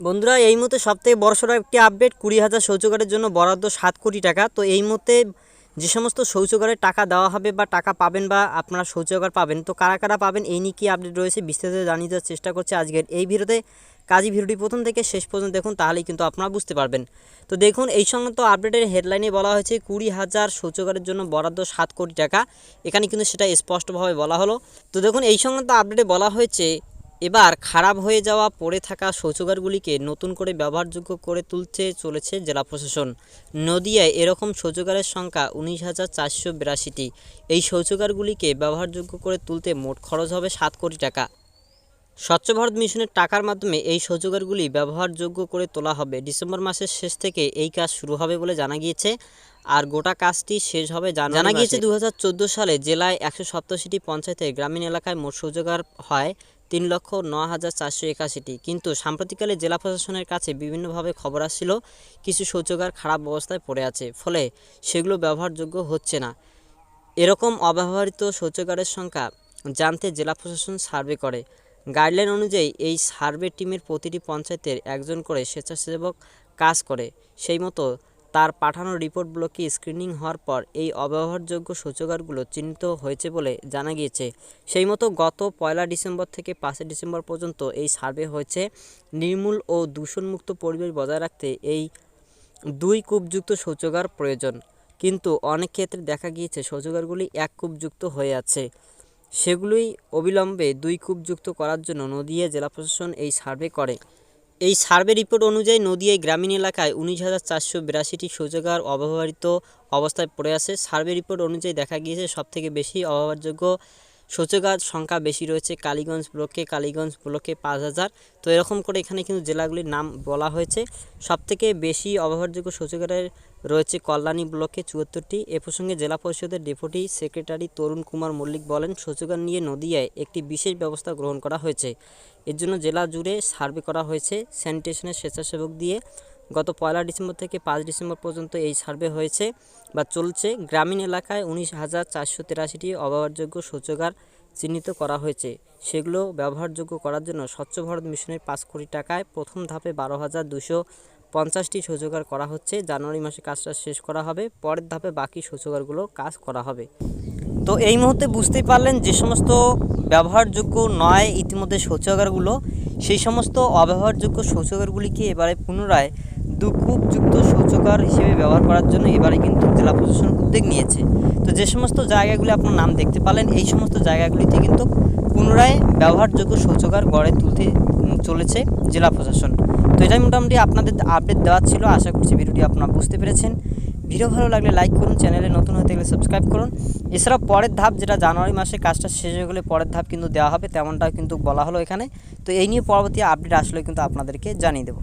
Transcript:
বন্ধুরা, এই মুহূর্তে সবথেকে বড়সড় একটি আপডেট কুড়ি হাজার শৌচাগারের জন্য বরাদ্দ সাত কোটি টাকা। তো এই মুহূর্তে যে সমস্ত শৌচাগারের টাকা দেওয়া হবে বা টাকা পাবেন বা আপনারা শৌচাগার পাবেন, তো কারা কারা পাবেন এই নিয়ে কী আপডেট রয়েছে বিস্তারিত জানিয়ে দেওয়ার চেষ্টা করছে আজকের এই ভিডিওতে। কাজী ভিডিওটি প্রথম থেকে শেষ পর্যন্ত দেখুন, তাহলেই কিন্তু আপনারা বুঝতে পারবেন। তো দেখুন, এই সংক্রান্ত আপডেটের হেডলাইনে বলা হয়েছে কুড়ি হাজার শৌচাগারের জন্য বরাদ্দ সাত কোটি টাকা। এখানে কিন্তু সেটা স্পষ্টভাবে বলা হলো। তো দেখুন, এই সংক্রান্ত আপডেটে বলা হয়েছে এবার খারাপ হয়ে যাওয়া পড়ে থাকা শৌচাগারগুলিকে নতুন করে ব্যবহারযোগ্য করে তুলতে চলেছে জেলা প্রশাসন। নদিয়ায় এরকম শৌচাগারের সংখ্যা উনিশ হাজার চারশো বিরাশিটি। এই শৌচাগারগুলিকে ব্যবহারযোগ্য করে তুলতে মোট খরচ হবে সাত কোটি টাকা। স্বচ্ছ ভারত মিশনের টাকার মাধ্যমে এই শৌচাগারগুলি ব্যবহারযোগ্য করে তোলা হবে। ডিসেম্বর মাসের শেষ থেকে এই কাজ শুরু হবে বলে জানা গিয়েছে। আর গোটা কাজটি শেষ হবে জানা গিয়েছে দু হাজার চোদ্দ সালে জেলায় একশো সপ্তাশিটি পঞ্চায়েতে গ্রামীণ এলাকায় মোট শৌচাগার হয় তিন লক্ষ ন হাজার চারশো একাশিটি। কিন্তু সাম্প্রতিককালে জেলা প্রশাসনের কাছে বিভিন্নভাবে খবর আসছিল, কিছু শৌচাগার খারাপ অবস্থায় পড়ে আছে। ফলে সেগুলো ব্যবহারযোগ্য হচ্ছে না। এরকম অব্যবহৃত শৌচাগারের সংখ্যা জানতে জেলা প্রশাসন সার্ভে করে। গাইডলাইন অনুযায়ী এই সার্ভে টিমের প্রতিটি পঞ্চায়েতের একজন করে স্বেচ্ছাসেবক কাজ করে। সেই মতো তার পাঠানো রিপোর্টগুলোকে স্ক্রিনিং হওয়ার পর এই অব্যবহারযোগ্য শৌচাগারগুলো চিহ্নিত হয়েছে বলে জানা গিয়েছে? সেই মতো গত পয়লা ডিসেম্বর থেকে পাঁচই ডিসেম্বর পর্যন্ত এই সার্ভে হয়েছে। নির্মূল ও দূষণমুক্ত পরিবেশ বজায় রাখতে এই দুই কূপযুক্ত শৌচাগার প্রয়োজন। কিন্তু অনেক ক্ষেত্রে দেখা গিয়েছে শৌচাগারগুলি এক কূপযুক্ত হয়ে আছে। সেগুলোই অবিলম্বে দুই কূপযুক্ত করার জন্য নদিয়া জেলা প্রশাসন এই সার্ভে করে। এই সার্ভে রিপোর্ট অনুযায়ী নদিয়ায় গ্রামীণ এলাকায় উনিশ হাজার চারশো বিরাশিটি শৌচাগার অব্যবহৃত অবস্থায় পড়ে আছে। সার্ভে রিপোর্ট অনুযায়ী দেখা গিয়েছে সবথেকে বেশি অব্যবহারযোগ্য শৌচাগার সংখ্যা বেশি রয়েছে কালীগঞ্জ ব্লকে কালীগঞ্জ ব্লকে পাঁচ হাজার। তো এরকম করে এখানে কিন্তু জেলাগুলির নাম বলা হয়েছে। সবথেকে বেশি অব্যবহারযোগ্য শৌচাগারের রয়েছে কল্যাণী ব্লকে চুয়াত্তরটি। এ প্রসঙ্গে জেলা পরিষদের ডেপুটি সেক্রেটারি তরুণ কুমার মল্লিক বলেন শৌচাগার নিয়ে নদিয়ায় একটি বিশেষ ব্যবস্থা গ্রহণ করা হয়েছে। এর জন্য জেলা জুড়ে সার্ভে করা হয়েছে। স্যানিটেশনের স্বেচ্ছাসেবক দিয়ে গত পয়লা ডিসেম্বর থেকে পাঁচ ডিসেম্বর পর্যন্ত এই সার্ভে হয়েছে বা চলছে। গ্রামীণ এলাকায় উনিশ হাজার চারশো তেরাশিটি অব্যবহারযোগ্য শৌচাগার চিহ্নিত করা হয়েছে। সেগুলো ব্যবহারযোগ্য করার জন্য স্বচ্ছ ভারত মিশনের পাঁচ কোটি টাকায় প্রথম ধাপে বারো হাজার দুশো পঞ্চাশটি শৌচাগার করা হচ্ছে। জানুয়ারি মাসে কাজটা শেষ করা হবে, পরের ধাপে বাকি শৌচাগারগুলো কাজ করা হবে। তো এই মুহূর্তে বুঝতেই পারলেন যে সমস্ত ব্যবহারযোগ্য নয় ইতিমধ্যে শৌচাগারগুলো, সেই সমস্ত অব্যবহারযোগ্য শৌচাগারগুলিকে এবারে পুনরায় দুকূপযুক্ত শৌচাগার হিসেবে ব্যবহার করার জন্য এবারে কিন্তু জেলা প্রশাসন উদ্যোগ নিয়েছে। তো যে সমস্ত জায়গাগুলি আপনার নাম দেখতে পারলেন এই সমস্ত জায়গাগুলিতে কিন্তু পুনরায় ব্যবহারযোগ্য শৌচাগার গড়ে তুলতে চলেছে জেলা প্রশাসন। তো এটাই মোটামুটি আপনাদের আপডেট দেওয়া ছিল। আশা করছি ভিডিওটি আপনারা বুঝতে পেরেছেন। ভিডিও ভালো লাগলে লাইক করুন, চ্যানেলে নতুন হতে গেলে সাবস্ক্রাইব করুন। এছাড়াও পরের ধাপ যেটা জানুয়ারি মাসে কাজটা শেষ হয়ে গেলে পরের ধাপ কিন্তু দেওয়া হবে, তেমনটাও কিন্তু বলা হলো এখানে। তো এই নিয়ে পরবর্তী আপডেট আসলে কিন্তু আপনাদেরকে জানিয়ে দেবো।